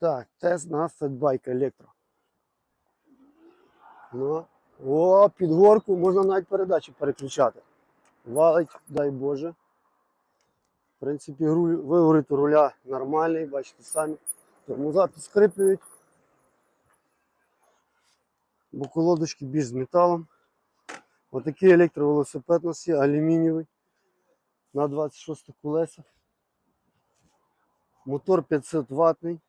Так, тест на фетбайк електро. Ну, о, під горку можна навіть передачі переключати. Валить, дай Боже. В принципі, руль, виворит руля нормальний, бачите самі. Тормоза підскриплюють. Бо колодочки більш з металом. Отакий електровелосипед у нас є, алюмінієвий. На 26 колесах. Мотор 500 ватний.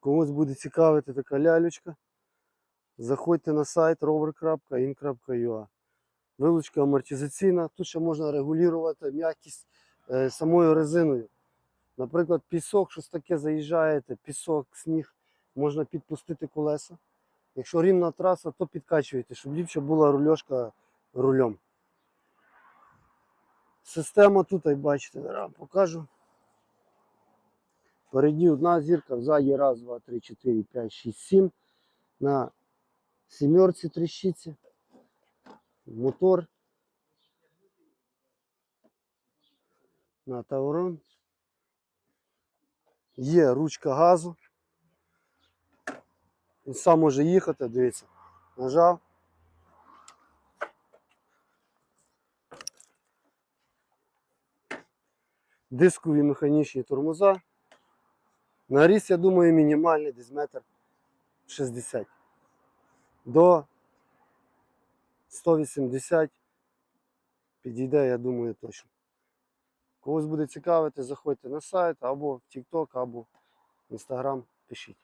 Комусь буде цікавити така лялючка. Заходьте на сайт rover.in.ua. Вилучка амортизаційна. Тут ще можна регулювати м'якість е, самою резиною. Наприклад, пісок, щось таке заїжджаєте, пісок, сніг, можна підпустити колеса. Якщо рівна траса, то підкачуєте, щоб ліпше була рульошка рулем. Система тут, бачите, покажу. Переді одна зірка, ззаді раз, два, три, чотири, п'ять, шість, сім. На сімерці тріщиться. Мотор. На Таурон. Є ручка газу. Він сам може їхати, дивіться. Нажав. Дискові механічні тормоза. Наріс, я думаю, мінімальний, десь метр 60. До 180 підійде, я думаю, точно. Когось буде цікавити, заходьте на сайт або в TikTok, або в Instagram, пишіть.